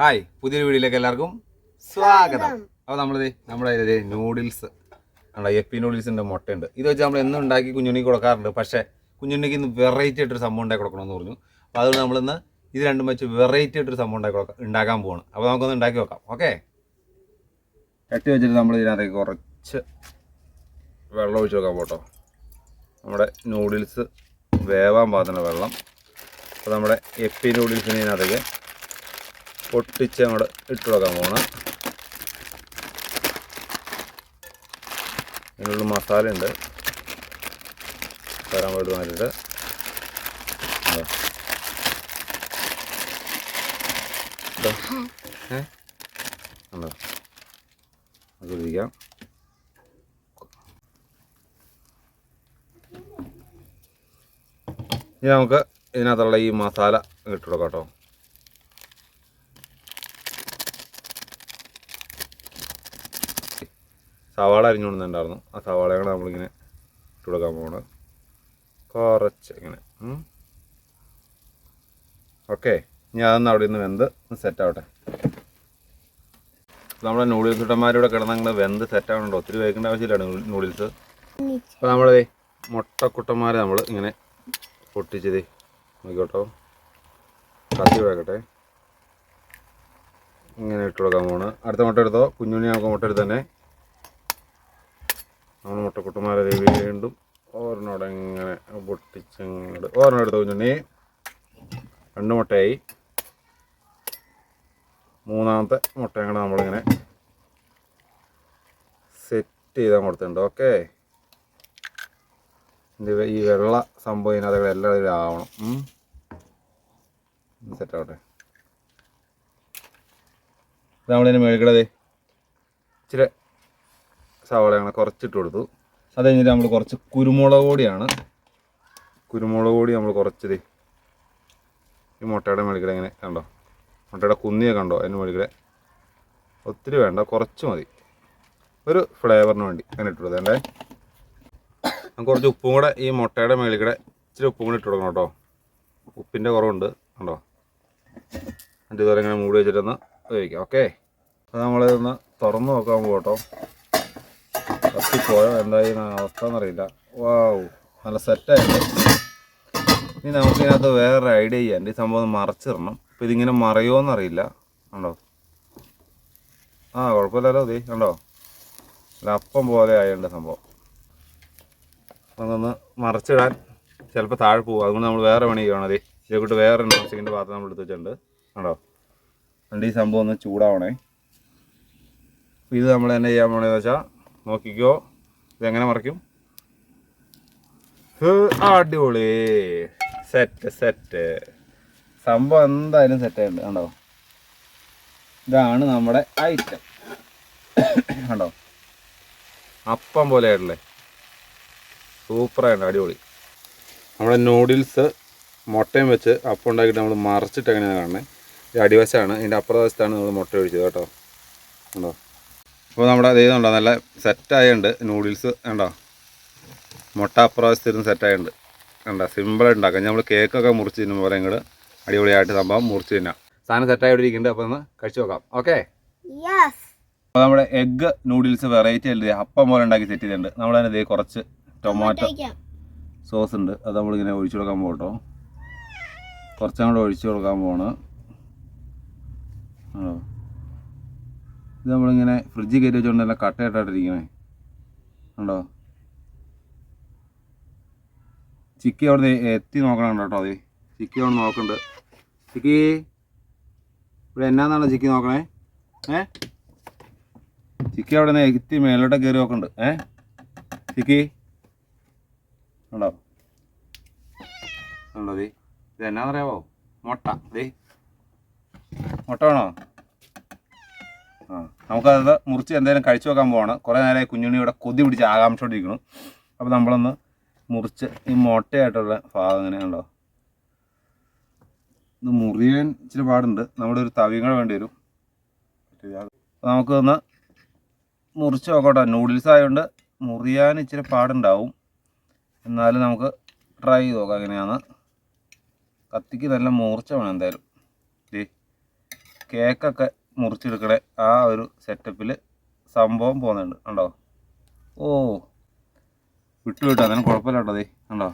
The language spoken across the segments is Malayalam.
ഹായ് പുതിയൊരു വീഡിയോയിലേക്ക് എല്ലാവർക്കും സ്വാഗതം. അപ്പോൾ നമ്മളിത് നമ്മുടെ ഇത് നൂഡിൽസ് നമ്മുടെ എപ്പി നൂഡിൽസിന്റെ മുട്ടയുണ്ട്. ഇത് വെച്ച് നമ്മൾ എന്നും ഉണ്ടാക്കി കുഞ്ഞുണ്ണിക്ക് കൊടുക്കാറുണ്ട്. പക്ഷേ കുഞ്ഞുണ്ണിക്ക് ഇന്ന് വെറൈറ്റി ആയിട്ട് ഒരു സംഭവം ഉണ്ടാക്കി കൊടുക്കണമെന്ന് പറഞ്ഞു. അപ്പോൾ അതുകൊണ്ട് നമ്മളിന്ന് ഇത് രണ്ടും വെച്ച് വെറൈറ്റി ആയിട്ടൊരു സംഭവം ഉണ്ടാക്കി കൊടുക്കാം ഉണ്ടാക്കാൻ പോവാണ്. അപ്പോൾ നമുക്കൊന്ന് ഉണ്ടാക്കി വെക്കാം ഓക്കെ ചട്ടി വെച്ചിട്ട് നമ്മൾ ഇതിനകത്തേക്ക് കുറച്ച് വെള്ളം ഒഴിച്ച് വെക്കാം പോട്ടോ. നമ്മുടെ നൂഡിൽസ് വേവാൻ പാകുന്ന വെള്ളം. അപ്പോൾ നമ്മുടെ എപ്പി നൂഡിൽസിന് ഇതിനകത്തേക്ക് പൊട്ടിച്ച് നമ്മുടെ ഇട്ട് കൊടുക്കാൻ പോകണം ഇതിനുള്ള മസാല ഉണ്ട് തരാൻ വേണ്ടി മാറ്റിട്ട് ഇനി നമുക്ക് ഇതിനകത്തുള്ള ഈ മസാല ഇട്ട് കേട്ടോ. സവാള അരിഞ്ഞുകൊണ്ടുണ്ടായിരുന്നു ആ സവാളയാണ് നമ്മളിങ്ങനെ ഇട്ട് കൊടുക്കാൻ പോകണം കുറച്ച് ഇങ്ങനെ ഓക്കെ ഇനി അതൊന്ന് അവിടെ നിന്ന് വെന്ത് സെറ്റ് ആവട്ടെ. നമ്മുടെ നൂഡിൽസ് ഇട്ടന്മാരിവിടെ കിടന്നങ്ങൾ വെന്ത് സെറ്റ് ആവണുണ്ടോ. ഒത്തിരി വേക്കേണ്ട ആവശ്യമില്ല നൂഡിൽസ് അപ്പോൾ നമ്മളതേ മുട്ടക്കുട്ടന്മാരെ നമ്മൾ ഇങ്ങനെ പൊട്ടിച്ചതേ നോക്കിക്കോട്ടോ. കത്തി വേക്കട്ടെ. ഇങ്ങനെ ഇട്ട് കൊടുക്കാൻ പോകണം അടുത്ത മുട്ട എടുത്തോ? കുഞ്ഞുണ്ണി നമുക്ക് മുട്ട എടുത്ത് തന്നെ. നമ്മൾ മുട്ടക്കുട്ടന്മാരെ വീണ്ടും ഓരെണ്ണോടെ ഇങ്ങനെ ഓരോ എടുത്തോ കുഞ്ഞുണ്ണി. രണ്ട് മുട്ടയായി. മൂന്നാമത്തെ മുട്ട കൂടെ നമ്മളിങ്ങനെ സെറ്റ് ചെയ്താൽ കൊടുത്തിട്ടുണ്ട്. ഓക്കെ ഈ വെള്ള സംഭവം ഇതിനകത്ത് എല്ലാ ഇതിലും ആവണം. സെറ്റ് ആവട്ടെ. നമ്മളിതിന് മേളിക്കടതേ ഇച്ചിരി സവാള അങ്ങനെ കുറച്ചിട്ട് കൊടുത്തു. അത് കഴിഞ്ഞിട്ട് നമ്മൾ കുറച്ച് കുരുമുളക് പൊടിയാണ്. കുരുമുളക് പൊടി നമ്മൾ കുറച്ചത് ഈ മുട്ടയുടെ മേളിക്കട ഇങ്ങനെ കണ്ടോ? മുട്ടയുടെ കുന്നിയെ കണ്ടോ? അതിന് മേളിക്കട. ഒത്തിരി വേണ്ട കുറച്ച് മതി. ഒരു ഫ്ലേവറിന് വേണ്ടി അങ്ങനെ ഇട്ട് കൊടുത്തേണ്ടേ നമുക്ക് കുറച്ച് ഉപ്പും കൂടെ ഈ മുട്ടയുടെ മേളിക്കടെ ഇച്ചിരി ഉപ്പും കൂടെ ഇട്ട് കൊടുക്കണം കേട്ടോ. ഉപ്പിന്റെ കുറവുണ്ട് കണ്ടോ? എന്നിട്ട് ഇതുവരെ ഇങ്ങനെ മൂടി വെച്ചിട്ടൊന്ന് ഉപയോഗിക്കാം ഓക്കെ അപ്പോൾ നമ്മളിതൊന്ന് തുറന്ന് നോക്കാൻ പോകട്ടോ കത്തിപ്പോയോ എന്തായി അവസ്ഥ എന്നറിയില്ല. വാവ് നല്ല സെറ്റായിട്ട് ഇനി നമുക്ക് ഇതിനകത്ത് വേറൊരു ഐഡിയ ചെയ്യാം. ഈ സംഭവം മറച്ചിടണം. അപ്പോൾ ഇതിങ്ങനെ മറയോ എന്നറിയില്ല ഉണ്ടോ ആ കുഴപ്പമില്ലല്ലോ ഇതേ. ഉണ്ടോ അല്ല അപ്പം പോലെ ആയുണ്ട് സംഭവം. അതൊന്ന് മറച്ചിടാൻ ചിലപ്പോൾ താഴെ പോകും അതുകൊണ്ട് നമ്മൾ വേറെ പണി ചെയ്യണം അതെ. ഇതേക്കൂട്ട് വേറെ ഒരു സ്റ്റിക്കിന്റെ പാത്രം നമ്മൾ എടുത്ത് വെച്ചിട്ടുണ്ട്. കണ്ടോ? അതുകൊണ്ട് ഈ സംഭവം ഒന്ന് ചൂടാവണേ. ഇത് നമ്മൾ തന്നെ ചെയ്യാൻ പോണേന്ന് വെച്ചാൽ നോക്കിക്കോ. ഇതെങ്ങനെ മറിക്കും? അടിപൊളി. സെറ്റ് സെറ്റ് സംഭവം എന്തായാലും സെറ്റ് ആയിട്ടുണ്ട്. കണ്ടോ? ഇതാണ് നമ്മുടെ ഐറ്റം കണ്ടോ? അപ്പം പോലെ ആയിട്ടില്ലേ സൂപ്പറായിട്ട് അടിപൊളി. നമ്മുടെ നൂഡിൽസ് മുട്ടയും വെച്ച് അപ്പം ഉണ്ടാക്കിയിട്ട് നമ്മൾ മറിച്ചിട്ട് എങ്ങനെയാണ് കാണുന്നത് ഇത് അടിവശമാണ് ഇതിന്റെ അപ്പുറവശത്താണ് നമ്മൾ മുട്ട ഒഴിച്ചത് കേട്ടോ. ഉണ്ടോ അപ്പോൾ നമ്മുടെ അതേ ഉണ്ടോ നല്ല സെറ്റായുണ്ട് നൂഡിൽസ് ഉണ്ടോ മുട്ട അപ്പുറവശത്തിരുന്ന് സെറ്റായുണ്ട് ഉണ്ടോ സിമ്പിളായിട്ട് ഉണ്ടാക്കാം നമ്മൾ കേക്കൊക്കെ മുറിച്ച് തിന്നുമ്പോൾ പോലെ ഇങ്ങോട്ട് അടിപൊളിയായിട്ട് സംഭവം മുറിച്ച് തിന്നാം. സാധനം സെറ്റായിട്ടിരിക്കുന്നുണ്ട് അപ്പോൾ ഒന്ന് കഴിച്ചു നോക്കാം. ഓക്കെ അപ്പോൾ നമ്മുടെ എഗ്ഗ് നൂഡിൽസ് വെറൈറ്റി അല്ലേ അപ്പം പോലെ ഉണ്ടാക്കി സെറ്റ് ചെയ്തിട്ടുണ്ട്. നമ്മളതിന് ദേ കുറച്ച് ടൊമാറ്റോ സോസ് ഉണ്ട് അത് നമ്മളിങ്ങനെ ഒഴിച്ചു കൊടുക്കാൻ പോകട്ടോ കുറച്ചും കൂടെ ഒഴിച്ചു കൊടുക്കാൻ പോകണം ആണോ? ഇത് നമ്മളിങ്ങനെ ഫ്രിഡ്ജ് കയറ്റി വെച്ചുകൊണ്ട് നല്ല കട്ടയിട്ടായിട്ടിരിക്കണേ ഉണ്ടോ ചിക്കി അവിടെ എത്തി നോക്കണം കേട്ടോ അതെ. ചിക്കി അവിടെ നോക്കണ്ട് ചിക്കി ഇവിടെ എന്നാന്നാണ് ചിക്കി നോക്കണേ? ഏ? ചിക്കി അവിടെ നിന്ന് എത്തി മേലോട്ട് കയറി നോക്കണ്ട് ഏ? ചിക്കി? ഉണ്ടോ ഉണ്ടോ ദേ ഇത് എന്നാന്നറിയാവോ? മുട്ട. ദേ. മുട്ട വേണോ? നമുക്കത് മുറിച്ച് എന്തെങ്കിലും കഴിച്ചു വെക്കാൻ പോവാണ്. കുറേ നേരമായി കുഞ്ഞുണ്ണി കൊതി പിടിച്ച് ആകാംക്ഷോണ്ടിരിക്കണം അപ്പോൾ നമ്മളൊന്ന് മുറിച്ച് ഈ മുട്ടയായിട്ടുള്ള ഭാഗം എങ്ങനെയാണല്ലോ ഇത് മുറിയാൻ ഇച്ചിരി പാടുണ്ട്. നമ്മുടെ ഒരു തവിയും കൂടെ വേണ്ടി വരും. നമുക്കൊന്ന് മുറിച്ച് നോക്കട്ടെ. നൂഡിൽസ് ആയതുകൊണ്ട് മുറിയാൻ ഇച്ചിരി പാടുണ്ടാവും. എന്നാലും നമുക്ക് ട്രൈ ചെയ്ത് നോക്കാം എങ്ങനെയാണ് കത്തിക്ക് നല്ല മൂർച്ച വേണം എന്തായാലും കേക്കൊക്കെ മുറിച്ചെടുക്കണ ആ ഒരു സെറ്റപ്പിൽ സംഭവം പോകുന്നുണ്ട്. ഉണ്ടോ ഓ വിട്ടു വിട്ടോ അതിന് കുഴപ്പമില്ല കേട്ടോ അതേ ഉണ്ടോ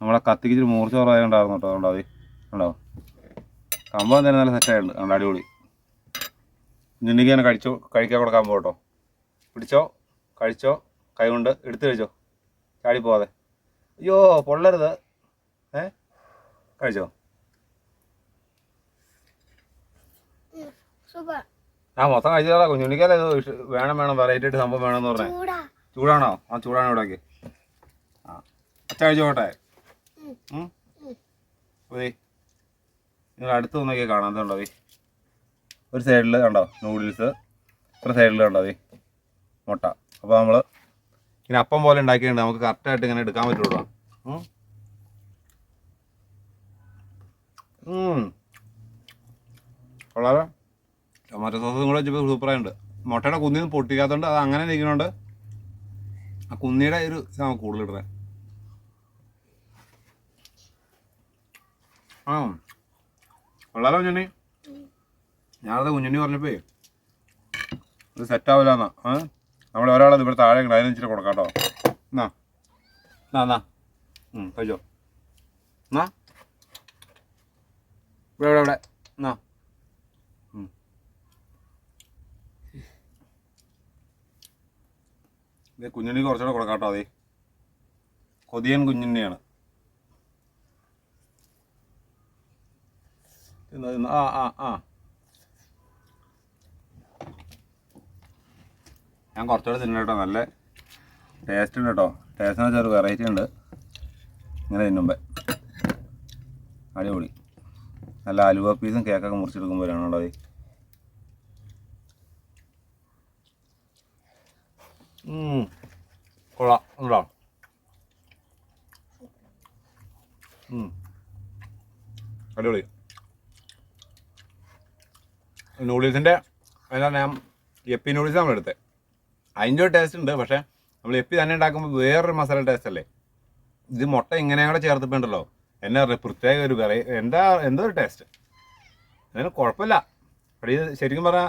നമ്മളെ കത്തിക്കിച്ചിട്ട് മൂർച്ച കുറവായ ഉണ്ടാകുന്നു കേട്ടോ കണ്ടോ അതേ കണ്ടോ? സംഭവം തന്നെ നല്ല സെറ്റായിട്ടുണ്ട് കണ്ടോ അടിപൊളി. നിന്നിക്ക് ഞാൻ കഴിച്ചോ കഴിക്കാൻ കൊടുക്കാൻ പോകട്ടോ പിടിച്ചോ കഴിച്ചോ കൈ കൊണ്ട് എടുത്തു കഴിച്ചോ? ചാടി പോവാതെ. അയ്യോ പൊള്ളരുത്. ഏ? കഴിച്ചോ? ആ മൊത്തം കഴിച്ചതാ കുഞ്ഞുണ്ണിക്കല്ലേ വേണം വേണം വെറൈറ്റി ആയിട്ട് സംഭവം വേണമെന്ന് പറഞ്ഞേ. ചൂടാ. ചൂടാണോ? ആ ചൂടാണോ ഇവിടേക്ക് ആ അച്ഛ കഴിച്ചോട്ടെ. അതെ നിങ്ങൾ അടുത്ത് നോക്കിയാൽ കാണാൻ എന്തുണ്ടോ അതെ ഒരു സൈഡിൽ കണ്ടോ നൂഡിൽസ് ഒരു സൈഡിൽ കണ്ടോ മുട്ട. അപ്പോൾ നമ്മൾ ഇങ്ങനെ അപ്പം പോലെ ഉണ്ടാക്കിയിട്ടുണ്ട്. നമുക്ക് കറക്റ്റായിട്ട് ഇങ്ങനെ എടുക്കാൻ പറ്റുള്ളൂ. ഉം. ടൊമാറ്റോ സോസും കൂടെ വെച്ചപ്പോൾ സൂപ്പറായിട്ടുണ്ട് മുട്ടയുടെ കുന്നിൽ നിന്ന് പൊട്ടിക്കാത്തതുകൊണ്ട് അത് അങ്ങനെ ഇരിക്കണോണ്ട്. ആ കുന്നിയുടെ ഒരു ഇതാണ് കൂടുതൽ ഇടുന്നത് ആ. കൊള്ളാലോ കുഞ്ഞുണ്ണി. ഞാനത് കുഞ്ഞുണ്ണി പറഞ്ഞപ്പോ ഇത് സെറ്റ് ആവില്ല എന്നാ ഏ? നമ്മൾ ഒരാളത് ഇവിടെ താഴെ അതിന് ഇച്ചിരി കൊടുക്കാം കേട്ടോ. എന്നാ. എന്നാ എന്നാ. കഴിച്ചോ. എന്നാ. ഇവിടെ ഇവിടെ ഇവിടെ. എന്നാ. ഇത് കുഞ്ഞിനി കുറച്ചുകൂടെ കൊടുക്കാം കേട്ടോ അതെ കൊതിയൻ കുഞ്ഞുണ്ണിയാണ്. ആ ആ ആ. ഞാൻ കുറച്ചുകൂടെ തിന്നു കേട്ടോ നല്ല ടേസ്റ്റ് ഉണ്ട് കേട്ടോ. ടേസ്റ്റ് എന്ന് വെച്ചാൽ ഒരു വെറൈറ്റി ഉണ്ട്. ഇങ്ങനെ തിന്നുമ്പേ. അടിപൊളി. നല്ല അലുവ പീസും കേക്കൊക്കെ മുറിച്ചെടുക്കുമ്പോഴാണ് കേട്ടോ അത് കൊള്ളാം ഉണ്ടോ. അടിപൊളി നൂഡിൽസിന്റെ എന്താ ഞാൻ എപ്പി നൂഡിൽസ് നമ്മൾ എടുത്തത്. അതിന്റെ ഒരു ടേസ്റ്റ് ഉണ്ട് പക്ഷേ നമ്മൾ എപ്പി തന്നെ ഉണ്ടാക്കുമ്പോൾ വേറൊരു മസാല ടേസ്റ്റ് അല്ലേ? ഇത് മുട്ട ഇങ്ങനെ കൂടെ ചേർത്തിട്ടുണ്ടല്ലോ. എന്നാ പറയുക പ്രത്യേക ഒരു വെറൈ എന്താ എന്തോ ഒരു ടേസ്റ്റ് അതിന് കുഴപ്പമില്ല. പക്ഷേ ശരിക്കും പറഞ്ഞാൽ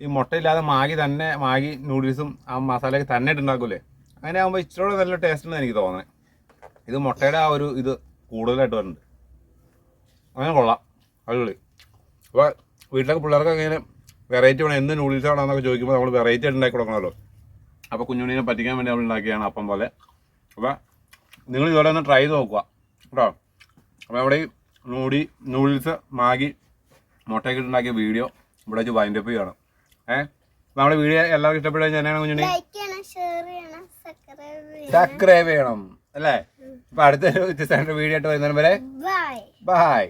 ഈ മുട്ടയില്ലാതെ മാഗി തന്നെ മാഗി നൂഡിൽസും ആ മസാലയൊക്കെ തന്നെ ഇട്ടുണ്ടാക്കൂലേ? അങ്ങനെ ആകുമ്പോൾ ഇച്ചിരി നല്ല ടേസ്റ്റ് ഉണ്ടെന്ന് എനിക്ക് തോന്നുന്നത് ഇത് മുട്ടയുടെ ആ ഒരു ഇത് കൂടുതലായിട്ട് വരുന്നുണ്ട്. അങ്ങനെ കൊള്ളാം. അടിപൊളി. അപ്പോൾ വീട്ടിലൊക്കെ പിള്ളേർക്കൊക്കെ അങ്ങനെ വെറൈറ്റി വേണം എന്ത് നൂഡിൽസ് ആണെന്നൊക്കെ ചോദിക്കുമ്പോൾ നമ്മൾ വെറൈറ്റി ആയിട്ട് ഉണ്ടാക്കി കൊടുക്കണമല്ലോ. അപ്പോൾ കുഞ്ഞുണ്ണിനെ പറ്റിക്കാൻ വേണ്ടി നമ്മൾ ഉണ്ടാക്കിയാണ് അപ്പം പോലെ. അപ്പോൾ നിങ്ങൾ ഇതുപോലെ ഒന്ന് ട്രൈ ചെയ്ത് നോക്കുക. കേട്ടോ? അപ്പോൾ നമ്മുടെ ഈ നൂഡി നൂഡിൽസ് മാഗി മുട്ടയൊക്കെ ഉണ്ടാക്കിയ വീഡിയോ ഇവിടെ വെച്ച് വൈൻഡപ്പ് ചെയ്യണം ഏഹ് നമ്മുടെ വീഡിയോ എല്ലാവർക്കും ഇഷ്ടപ്പെട്ടു എന്നാണ് കുഞ്ഞുണ്ണി? സബ്സ്ക്രൈബ് ചെയ്യണം അല്ലേ? അപ്പൊ അടുത്ത വീഡിയോ ആയിട്ട് വരുന്നതിന് വരെ ബൈ